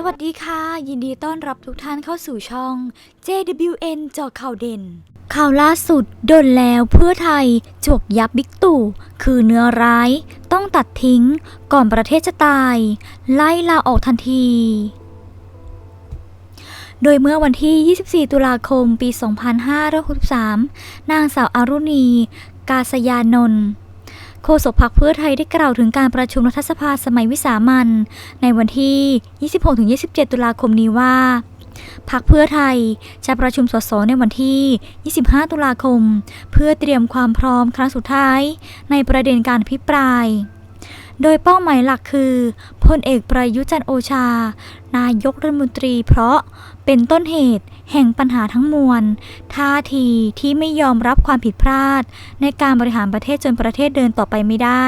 สวัสดีค่ะ ยินดีต้อนรับทุกท่านเข้าสู่ช่อง JWN เจาะข่าวเด่น ข่าวล่าสุดโดนแล้วเพื่อไทยจวกยับบิ๊กตู่ คือเนื้อร้าย ต้องตัดทิ้งก่อนประเทศจะตาย ไล่ลาออกทันทีโดยเมื่อวันที่ 24 ตุลาคม ปี 2563 นางสาวอารุณี กาศยานนท์ ฆษกพรรคเพื่อไทยได้กล่าวถึงการประชุมรัฐสภาสมัยวิสามันในวันที่ 26-27 ตุลาคมนี้ว่าพรรคเพื่อไทยจะประชุมสสในวันที่ 25 ตุลาคม เพื่อเตรียมความพร้อมครั้งสุดท้าย ในประเด็นการพิปราย โดยเป้าหมายหลักคือพลเอกประยุจันโอชา นายกรัฐมนตรีเพราะเป็นต้นเหตุแห่งปัญหาทั้งมวล ท่าทีที่ไม่ยอมรับความผิดพลาด ในการบริหารประเทศจนประเทศเดินต่อไปไม่ได้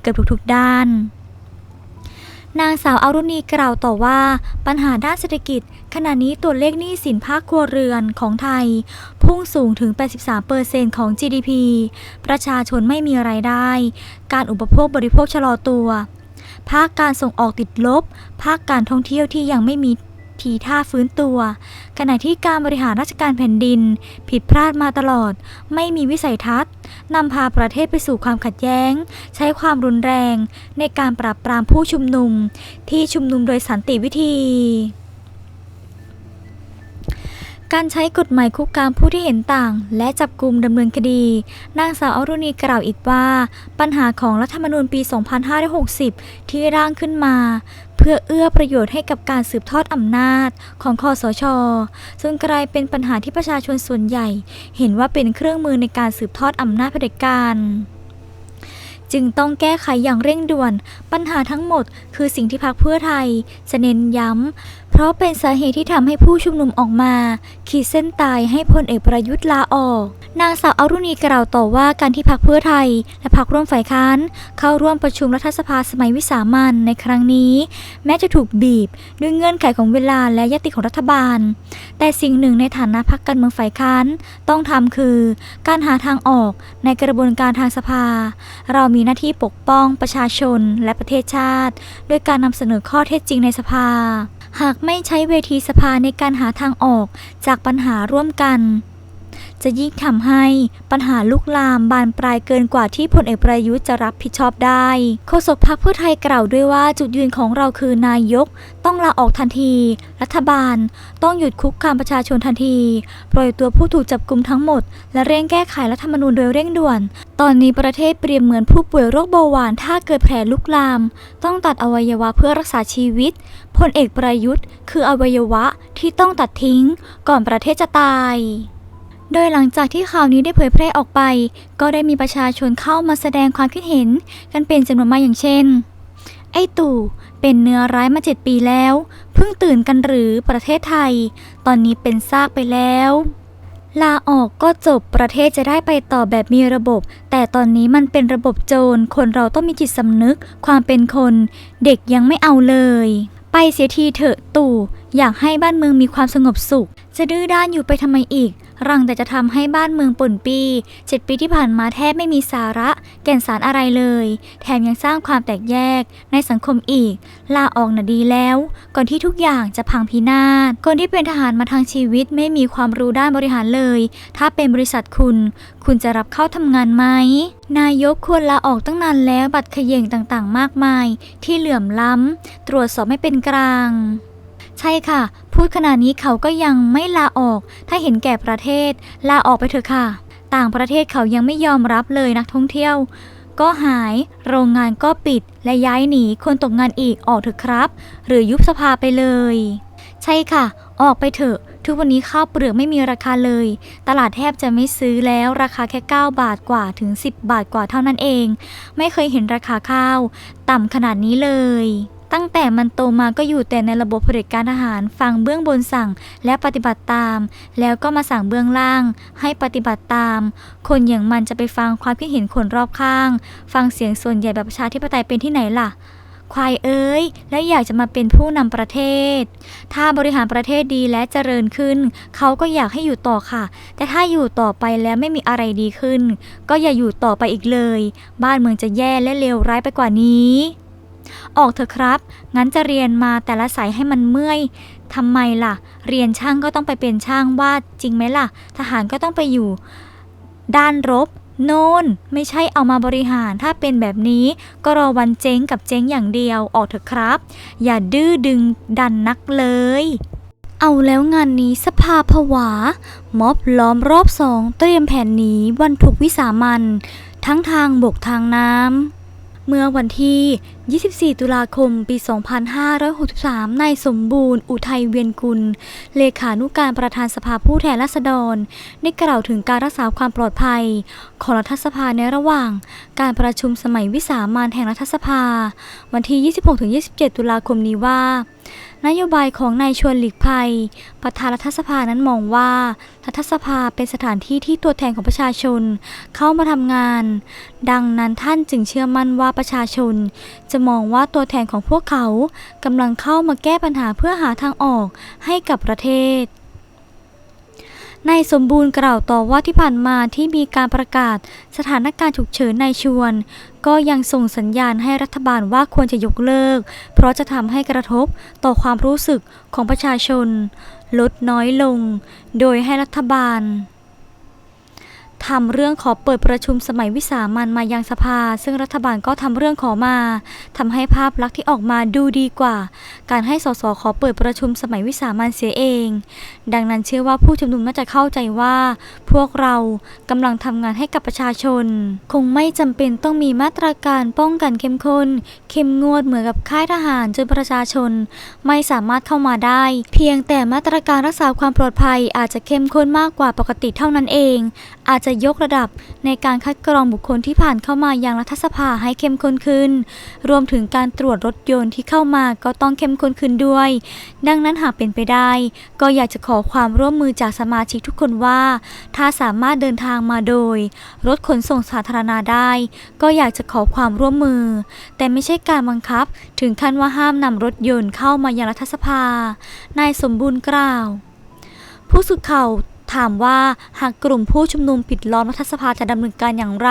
เกือบทุกๆด้าน นางสาวอารุณีกล่าวต่อว่า ปัญหาด้านเศรษฐกิจ ขณะนี้ตัวเลขหนี้สินภาคครัวเรือนของไทย พุ่งสูงถึง 83%ของ GDP ประชาชนไม่มีไรายได้ การอุปโภคบริโภคชะลอตัว ภาคการส่งออกติดลบ ภาคการท่องเที่ยวที่ยังไม่มีทีท่าฟื้นตัว ขณะที่การบริหารราชการแผ่นดิน ผิดพลาดมาตลอด ไม่มีวิสัยทัศน์ นำพาประเทศไปสู่ความขัดแย้ง ใช้ความรุนแรง ในการปราบปรามผู้ชุมนุม ที่ชุมนุมโดยสันติวิธี การใช้กฎหมายคุกคามผู้ที่เห็นต่าง และจับกลุ่มดำเนินคดี นางสาวอรุณีกล่าวอีกว่า ปัญหาของรัฐธรรมนูญปี 2560 ที่ร่างขึ้นมา เพื่อเอื้อประโยชน์ให้กับการสืบทอดอำนาจของคอสชจนกลายเป็นปัญหาที่ประชาชนส่วนใหญ่ เห็นว่าเป็นเครื่องมือในการสืบทอดอำนาจเผด็จการจึงต้องแก้ไขอย่างเร่งด่วน ปัญหาทั้งหมดคือสิ่งที่พรรคเพื่อไทยจะเน้นย้ำ เพราะเป็นสาเหตุที่ทำให้ผู้ชุมนุมออกมา ขีดเส้นตายให้พลเอกประยุทธ์ลาออก นางสาวอรุณีกล่าวต่อว่าการที่พรรคเพื่อไทย และพรรคร่วมฝ่ายค้าน เข้าร่วมประชุมรัฐสภาสมัยวิสามันในครั้งนี้ แม้จะถูกบีบด้วยเงื่อนไขของเวลาและยติของรัฐบาล แต่สิ่งหนึ่งในฐานะพรรคการเมืองฝ่ายค้านต้องทำคือ การหาทางออกในกระบวนการทางสภา เรามีหน้าที่ปกป้องประชาชนและประเทศชาติ ด้วยการนำเสนอข้อเท็จจริงในสภา หากไม่ใช้เวทีสภาในการหาทางออกจากปัญหาร่วมกัน จะยิ่งทำให้ปัญหาลุกลามบานปลายเกินกว่าที่พลเอกประยุทธ์จะรับผิดชอบได้โฆษกพรรคเพื่อไทยกล่าวด้วยว่าจุดยืนของเราคือนายก ต้องลาออกทันที รัฐบาล ต้องหยุดคุกคามประชาชนทันที ปล่อยตัวผู้ถูกจับกลุมทั้งหมด และเร่งแก้ไขรัฐธรรมนูญโดยเร่งด่วน ตอนนี้ประเทศเปรียบเหมือนผู้ป่วยโรคเบาหวานถ้าเกิดแผลลุกลาม ต้องตัดอวัยวะเพื่อรักษาชีวิตพลเอกประยุทธ์ คืออวัยวะที่ต้องตัดทิ้ง ก่อนประเทศจะตาย โดยหลังจากที่ข่าวนี้ได้เผยแพร่ออกไป ก็ได้มีประชาชนเข้ามาแสดงความคิดเห็น กันเป็นจำนวนมากอย่างเช่น ไอ้ตู่เป็นเนื้อร้ายมาเจ็ดปีแล้ว เพิ่งตื่นกันหรือประเทศไทย ตอนนี้เป็นซากไปแล้ว ลาออกก็จบประเทศจะได้ไปต่อแบบมีระบบ แต่ตอนนี้มันเป็นระบบโจร คนเราต้องมีจิตสำนึก ความเป็นคน เด็กยังไม่เอาเลย ไปเสียทีเถอะตู่ อยากให้บ้านเมืองมีความสงบสุข จะดื้อด้านอยู่ไปทำไมอีก รังแต่จะทำให้บ้านเมืองป่นปีเจ็ดปีที่ผ่านมาแทบไม่มีสาระ แก่นสารอะไรเลย แถมยังสร้างความแตกแยกในสังคมอีก ลาออกน่ะดีแล้ว ก่อนที่ทุกอย่างจะพังพินาศ คนที่เป็นทหารมาทางชีวิตไม่มีความรู้ด้านบริหารเลย ถ้าเป็นบริษัทคุณ คุณจะรับเข้าทำงานไหม นายกควรลาออกตั้งนานแล้วบัตรเขย่งต่างๆ มากมาย ที่เหลื่อมล้ำตรวจสอบไม่เป็นกลาง ใช่ค่ะ พูดขนาดนี้เขาก็ยังไม่ลาออก ถ้าเห็นแก่ประเทศ ลาออกไปเถอะค่ะ ต่างประเทศเขายังไม่ยอมรับเลยนักท่องเที่ยว ก็หาย โรงงานก็ปิด และย้ายหนีคนตกงานอีกออกเถอะครับ หรือยุบสภาไปเลย ใช่ค่ะ ออกไปเถอะทุกวันนี้ข้าวเปลือกไม่มีราคาเลย ตลาดแทบจะไม่ซื้อแล้วราคาแค่ 9 บาทกว่าถึง 10 บาทกว่าเท่านั้นเอง ไม่เคยเห็นราคาข้าว ต่ำขนาดนี้เลย ตั้งแต่มันโตมาก็อยู่แต่ในระบบเผด็จการทหาร ฟังเบื้องบนสั่งและปฏิบัติตาม แล้วก็มาสั่งเบื้องล่าง ให้ปฏิบัติตาม คนอย่างมันจะไปฟังความคิดเห็นคนรอบข้าง ฟังเสียงส่วนใหญ่แบบประชาธิปไตยเป็นที่ไหนล่ะควายเอ้ย แล้วอยากจะมาเป็นผู้นำประเทศ ถ้าบริหารประเทศดีและเจริญขึ้น เขาก็อยากให้อยู่ต่อค่ะ แต่ถ้าอยู่ต่อไปแล้วไม่มีอะไรดีขึ้น ก็อย่าอยู่ต่อไปอีกเลย บ้านเมืองจะแย่และเลวร้ายไปกว่านี้ ออกเถอะครับ งั้นจะเรียนมาแต่ละสายให้มันเมื่อยทำไมล่ะ เรียนช่างก็ต้องไปเป็นช่างวาดจริงไหมล่ะ ทหารก็ต้องไปอยู่ ด้านรบ โน่น ไม่ใช่เอามาบริหาร ถ้าเป็นแบบนี้ก็รอวันเจ๊งกับเจ๊งอย่างเดียว ออกเถอะครับ อย่าดื้อดึงดันนักเลย เอาแล้วงานนี้สภาผวา ม็อบล้อมรอบสองเตรียมแผนหนีวันถูกวิสามัน ทั้งทางบกทางน้ำ เมื่อวันที่ 24 ตุลาคม ปี 2563 นายสมบูรณ์ อุทัยเวียนกุล เลขานุการประธานสภาผู้แทนราษฎร ได้กล่าวถึงการรักษาความปลอดภัย ของรัฐสภาในระหว่าง การประชุมสมัยวิสามันแห่งรัฐสภา วันที่ 26-27 ตุลาคมนี้ว่านโยบายของนายชวนหลีกภัย ประธานรัฐสภานั้นมองว่า รัฐสภาเป็นสถานที่ที่ตัวแทนของประชาชนเข้ามาทำงาน ดังนั้นท่านจึงเชื่อมั่นว่าประชาชน จะมองว่าตัวแทนของพวกเขากำลังเข้ามาแก้ปัญหาเพื่อหาทางออกให้กับประเทศ นายสมบูรณ์กล่าวต่อว่าที่ผ่านมาที่มีการประกาศสถานการณ์ฉุกเฉินในชวน ก็ยังส่งสัญญาณให้รัฐบาลว่าควรจะยกเลิก เพราะจะทำให้กระทบต่อความรู้สึกของประชาชน ลดน้อยลง โดยให้รัฐบาล ทำเรื่องขอเปิดประชุมสมัยวิสามันมายังสภา ซึ่งรัฐบาลก็ทำเรื่องขอมาทำให้ภาพลักษณ์ที่ออกมาดูดีกว่า การให้สสขอเปิดประชุมสมัยวิสามันเสียเอง ดังนั้นเชื่อว่าผู้ชุมนุมน่าจะเข้าใจว่า พวกเรากำลังทำงานให้กับประชาชน คงไม่จำเป็นต้องมีมาตรการป้องกันเข้มข้นเข้มงวดเหมือนกับค่ายทหารจนประชาชน ไม่สามารถเข้ามาได้ เพียงแต่มาตรการรักษาความปลอดภัยอาจจะเข้มข้นมากกว่าปกติเท่านั้นเอง อาจจะยกระดับในการคัดกรองบุคคลที่ผ่านเข้ามายังรัฐสภาให้เข้มข้นขึ้น รวมถึงการตรวจรถยนต์ที่เข้ามาก็ต้องเข้มข้นขึ้นด้วย ดังนั้นหากเป็นไปได้ ก็อยากจะขอความร่วมมือจากสมาชิกทุกคนว่า ถ้าสามารถเดินทางมาโดย รถขนส่งสาธารณะได้ ก็อยากจะขอความร่วมมือ แต่ไม่ใช่การบังคับ ถึงขั้นว่าห้ามนำรถยนต์เข้ามายังรัฐสภา นายสมบูรณ์กล่าว ผู้สื่อข่าว ถามว่าหากกลุ่มผู้ชุมนุมปิดล้อมรัฐสภาจะดำเนินการอย่างไร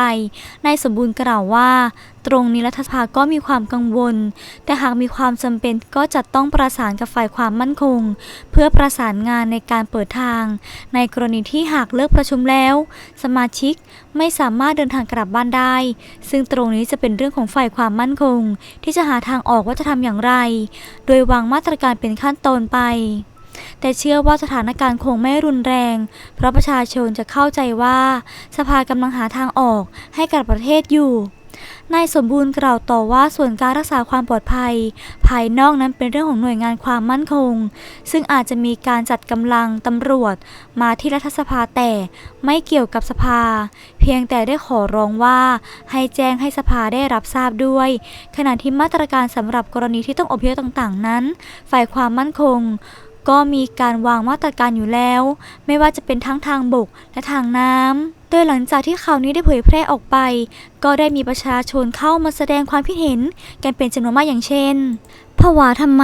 นายสมบูรณ์กล่าวว่า ตรงนี้รัฐสภาก็มีความกังวล แต่หากมีความจำเป็นก็จะต้องประสานกับฝ่ายความมั่นคง เพื่อประสานงานในการเปิดทาง ในกรณีที่หากเลิกประชุมแล้ว สมาชิกไม่สามารถเดินทางกลับบ้านได้ ซึ่งตรงนี้จะเป็นเรื่องของฝ่ายความมั่นคง ที่จะหาทางออกว่าจะทำอย่างไร โดยวางมาตรการเป็นขั้นตอนไป แต่เชื่อว่าสถานการณ์คงไม่รุนแรง เพราะประชาชนจะเข้าใจว่า สภากำลังหาทางออกให้กับประเทศอยู่นายสมบูรณ์กล่าวต่อว่าส่วนการรักษาความปลอดภัย ภายนอกนั้นเป็นเรื่องของหน่วยงานความมั่นคง ซึ่งอาจจะมีการจัดกำลังตำรวจ มาที่รัฐสภาแต่ไม่เกี่ยวกับสภา เพียงแต่ได้ขอร้องว่า ให้แจ้งให้สภาได้รับทราบด้วย ขณะที่มาตรการสำหรับกรณีที่ต้องอพยพต่างๆนั้น ฝ่ายความมั่นคง ก็มีการวางมาตรการอยู่แล้ว ไม่ว่าจะเป็นทั้งทางบกและทางน้ำโดยหลังจากที่ข่าวนี้ได้เผยแพร่ออกไป ก็ได้มีประชาชนเข้ามาแสดงความคิดเห็นกันเป็นจำนวนมากอย่างเช่นผวาทำไม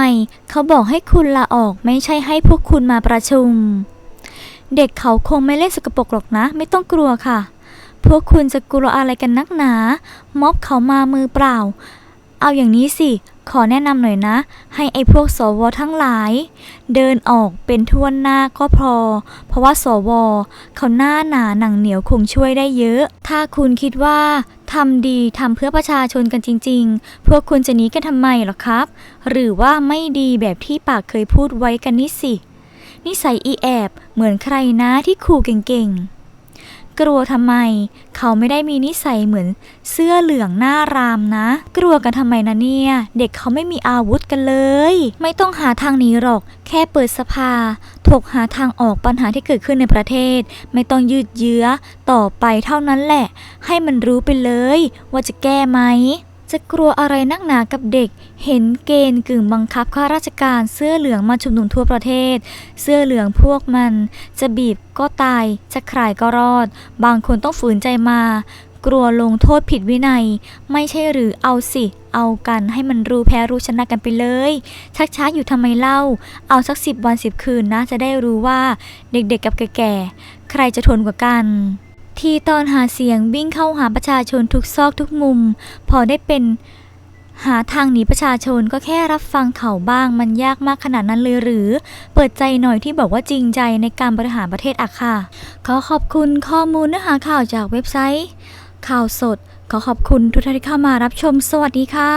เขาบอกให้คุณลาออกไม่ใช่ให้พวกคุณมาประชุม เด็กเขาคงไม่เล่นสกปรกหรอกนะ ไม่ต้องกลัวค่ะ พวกคุณจะกลัวอะไรกันนักหนา ม็อบเขามามือเปล่า เอาอย่างนี้สิ ขอแนะนำหน่อยนะ ให้ไอ้พวกสวทั้งหลาย เดินออกเป็นทวนหน้าก็พอ เพราะว่าสวเขาหน้าหนาหนังเหนียวคงช่วยได้เยอะ ถ้าคุณคิดว่าทำดีทำเพื่อประชาชนกันจริง ๆ พวกคุณจะหนีกันทำไมหรอครับ หรือว่าไม่ดีแบบที่ปากเคยพูดไว้กันนี่สิ นิสัยอีแอบ เหมือนใครนะที่ขู่เก่งๆ กลัวทำไม เขาไม่ได้มีนิสัยเหมือนเสื้อเหลืองหน้ารามนะ กลัวกันทำไมนะเนี่ย เด็กเขาไม่มีอาวุธกันเลย ไม่ต้องหาทางหนีหรอก แค่เปิดสภาถกหาทางออกปัญหาที่เกิดขึ้นในประเทศ ไม่ต้องยืดเยื้อต่อไปเท่านั้นแหละ ให้มันรู้ไปเลย ว่าจะแก้ไหม จะกลัวอะไรนักหนากับเด็ก เห็นเกณฑ์กึ่งบังคับข้าราชการเสื้อเหลืองมาชุมนุมทั่วประเทศ เสื้อเหลืองพวกมัน จะบีบก็ตาย จะคลายก็รอด บางคนต้องฝืนใจมา กลัวลงโทษผิดวินัย ไม่ใช่หรือเอาสิ เอากันให้มันรู้แพ้รู้ชนะกันไปเลย ชักช้าอยู่ทำไมเล่า เอาสักสิบวันสิบคืนนะจะได้รู้ว่า เด็กๆกับแก่ๆใครจะทนกว่ากัน ที่ตอนหาเสียงวิ่งเข้าหาประชาชนทุกซอกทุกมุม พอได้เป็นหาทางหนีประชาชนก็แค่รับฟังเขาบ้างมันยากมากขนาดนั้นเลยหรือ เปิดใจหน่อยที่บอกว่าจริงใจในการบริหารประเทศอะค่ะ ขอขอบคุณข้อมูลเนื้อหาข่าวจากเว็บไซต์ ข่าวสด ขอขอบคุณทุกท่านที่เข้ามารับชมสวัสดีค่ะ